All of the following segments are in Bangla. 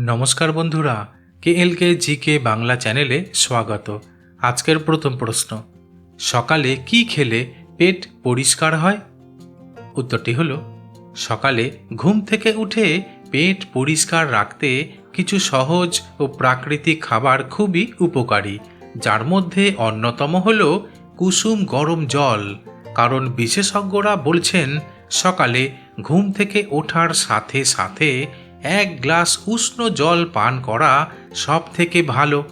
নমস্কার বন্ধুরা কে এল কে জি কে বাংলা চ্যানেলে স্বাগত। আজকের প্রথম প্রশ্ন, সকালে কি খেলে পেট পরিষ্কার হয়? উত্তরটি হলো, সকালে ঘুম থেকে উঠে পেট পরিষ্কার রাখতে কিছু সহজ ও প্রাকৃতিক খাবার খুবই উপকারী, যার মধ্যে অন্যতম হল কুসুম গরম জল। কারণ বিশেষজ্ঞরা বলছেন, সকালে ঘুম থেকে ওঠার সাথে সাথে এক গ্লাস উষ্ণ জল পান করা সব থেকে ভালো,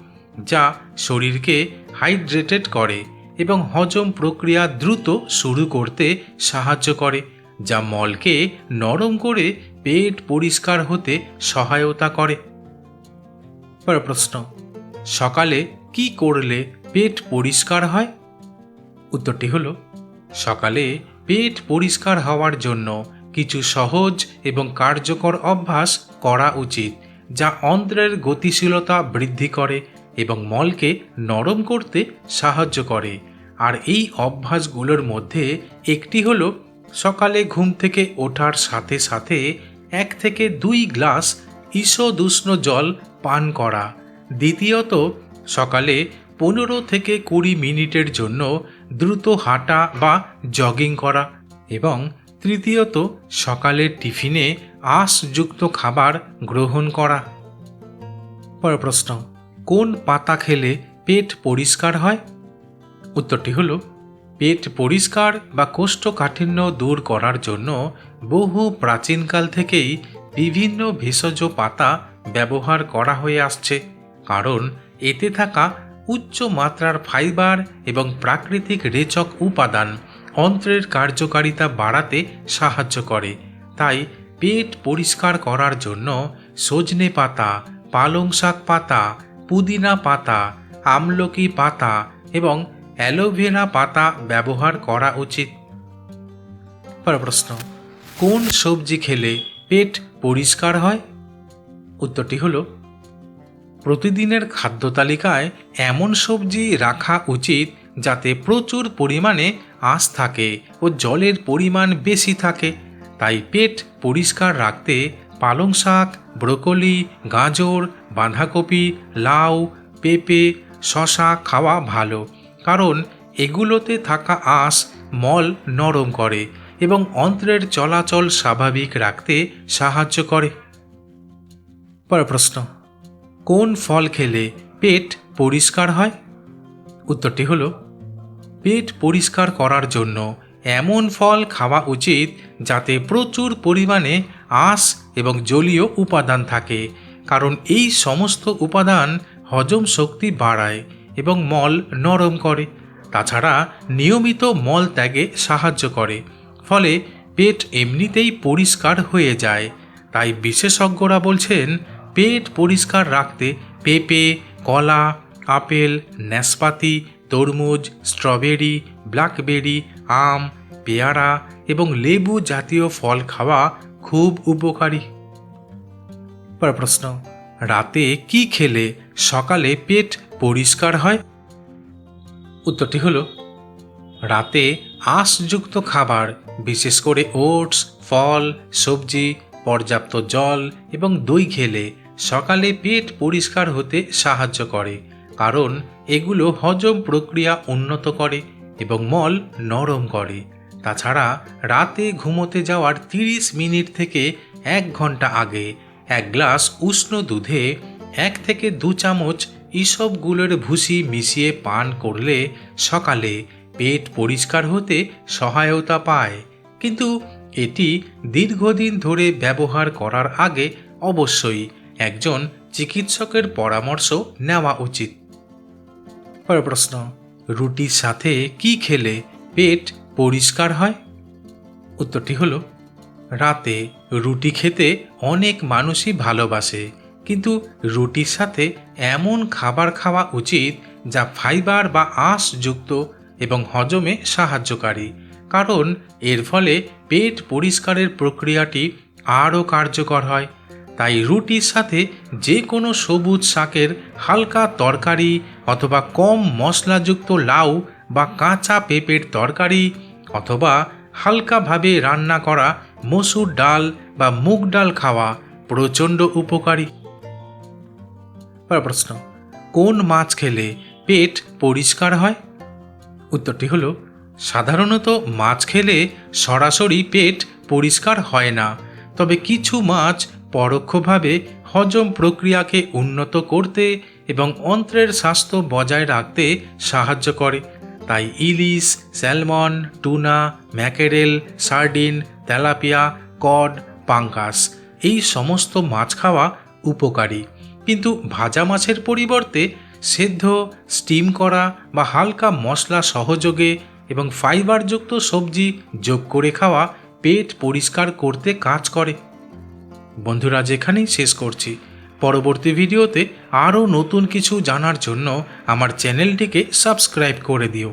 যা শরীরকে হাইড্রেটেড করে এবং হজম প্রক্রিয়া দ্রুত শুরু করতে সাহায্য করে, যা মলকে নরম করে পেট পরিষ্কার হতে সহায়তা করে। প্রশ্ন, সকালে কি করলে পেট পরিষ্কার হয়? উত্তরটি হলো, সকালে পেট পরিষ্কার হওয়ার জন্য কিছু সহজ এবং কার্যকর অভ্যাস করা উচিত, যা অন্ত্রের গতিশীলতা বৃদ্ধি করে এবং মলকে নরম করতে সাহায্য করে। আর এই অভ্যাসগুলোর মধ্যে একটি হল সকালে ঘুম থেকে ওঠার সাথে সাথে এক থেকে দুই গ্লাস ঈষদুষ্ণ জল পান করা। দ্বিতীয়ত, সকালে পনেরো থেকে কুড়ি মিনিটের জন্য দ্রুত হাঁটা বা জগিং করা এবং তৃতীয়ত সকালের টিফিনে আঁশযুক্ত খাবার গ্রহণ করা। পরের প্রশ্ন, কোন পাতা খেলে পেট পরিষ্কার হয়? উত্তরটি হল, পেট পরিষ্কার বা কোষ্ঠকাঠিন্য দূর করার জন্য বহু প্রাচীনকাল থেকেই বিভিন্ন ভেষজ পাতা ব্যবহার করা হয়ে আসছে। কারণ, এতে থাকা উচ্চ মাত্রার ফাইবার এবং প্রাকৃতিক রেচক উপাদান অন্ত্রের কার্যকারিতা বাড়াতে সাহায্য করে। তাই পেট পরিষ্কার করার জন্য সজনে পাতা, পালং শাক পাতা, পুদিনা পাতা, আমলকি পাতা এবং অ্যালোভেরা পাতা ব্যবহার করা উচিত। প্রশ্ন, কোন সবজি খেলে পেট পরিষ্কার হয়? উত্তরটি হলো, প্রতিদিনের খাদ্য তালিকায় এমন সবজি রাখা উচিত যাতে প্রচুর পরিমাণে আঁশ থাকে ও জলের পরিমাণ বেশি থাকে। তাই পেট পরিষ্কার রাখতে পালং শাক, ব্রোকলি, গাজর, বাঁধাকপি, লাউ, পেঁপে শশা খাওয়া ভালো। কারণ এগুলোতে থাকা আঁশ মল নরম করে এবং অন্ত্রের চলাচল স্বাভাবিক রাখতে সাহায্য করে। পরের প্রশ্ন, কোন ফল খেলে পেট পরিষ্কার হয়? উত্তরটি হলো পেট পরিষ্কার করার জন্য এমন ফল খাওয়া উচিত যাতে প্রচুর পরিমাণে আঁশ এবং জলীয় উপাদান থাকে। কারণ এই সমস্ত উপাদান হজম শক্তি বাড়ায় এবং মল নরম করে। তাছাড়া নিয়মিত মল ত্যাগে সাহায্য করে। ফলে পেট এমনিতেই পরিষ্কার হয়ে যায়। তাই বিশেষজ্ঞরা বলছেন, পেট পরিষ্কার রাখতে পেঁপে, কলা, আপেল, ন্যাসপাতি তরমুজ, স্ট্রবেরি, ব্ল্যাকবেরি, আম, পেয়ারা এবং লেবু জাতীয় ফল খাওয়া খুব উপকারী। পর প্রশ্ন, রাতে কি খেলে সকালে পেট পরিষ্কার হয়? উত্তরটি হলো, রাতে আঁশযুক্ত খাবার, বিশেষ করে ওটস, ফল, সবজি, পর্যাপ্ত জল এবং দই খেলে সকালে পেট পরিষ্কার হতে সাহায্য করে। কারণ এগুলো হজম প্রক্রিয়া উন্নত করে এবং মল নরম করে। তাছাড়া রাতে ঘুমোতে যাওয়ার তিরিশ মিনিট থেকে এক ঘণ্টা আগে এক গ্লাস উষ্ণ দুধে এক থেকে দু চামচ ইসবগুলোর ভুসি মিশিয়ে পান করলে সকালে পেট পরিষ্কার হতে সহায়তা পায়। কিন্তু এটি দীর্ঘদিন ধরে ব্যবহার করার আগে অবশ্যই একজন চিকিৎসকের পরামর্শ নেওয়া উচিত। পরের প্রশ্ন, রুটির সাথে কি খেলে পেট পরিষ্কার হয়? উত্তরটি হলো, রাতে রুটি খেতে অনেক মানুষই ভালোবাসে, কিন্তু রুটির সাথে এমন খাবার খাওয়া উচিত যা ফাইবার বা আঁশযুক্ত এবং হজমে সাহায্যকারী, কারণ এর ফলে পেট পরিষ্কারের প্রক্রিয়াটি আরও কার্যকর হয়। তাই রুটির সাথে যে কোনো সবুজ শাকের হালকা তরকারি অথবা কম মশলাযুক্ত লাউ বা কাঁচা পেঁপের তরকারি অথবা হালকাভাবে রান্না করা মসুর ডাল বা মুগ ডাল খাওয়া প্রচণ্ড উপকারী। প্রশ্ন, কোন মাছ খেলে পেট পরিষ্কার হয়? উত্তরটি হলো, সাধারণত মাছ খেলে সরাসরি পেট পরিষ্কার হয় না, তবে কিছু মাছ পরোক্ষভাবে হজম প্রক্রিয়াকে উন্নত করতে এবং অন্ত্রের স্বাস্থ্য বজায় রাখতে সাহায্য করে। তাই ইলিশ, salmon, tuna, mackerel, sardine, tilapia, cod Pancras এই সমস্ত মাছ খাওয়া উপকারী। কিন্তু ভাজা মাছের পরিবর্তে সেদ্ধ, স্টিম করা বা হালকা মশলা সহযোগে এবং ফাইবারযুক্ত সবজি যোগ করে খাওয়া পেট পরিষ্কার করতে কাজ করে। বন্ধুরা যেখানেই শেষ করছি। পরবর্তী ভিডিওতে আরও নতুন কিছু জানার জন্য আমার চ্যানেলটিকে সাবস্ক্রাইব করে দিও।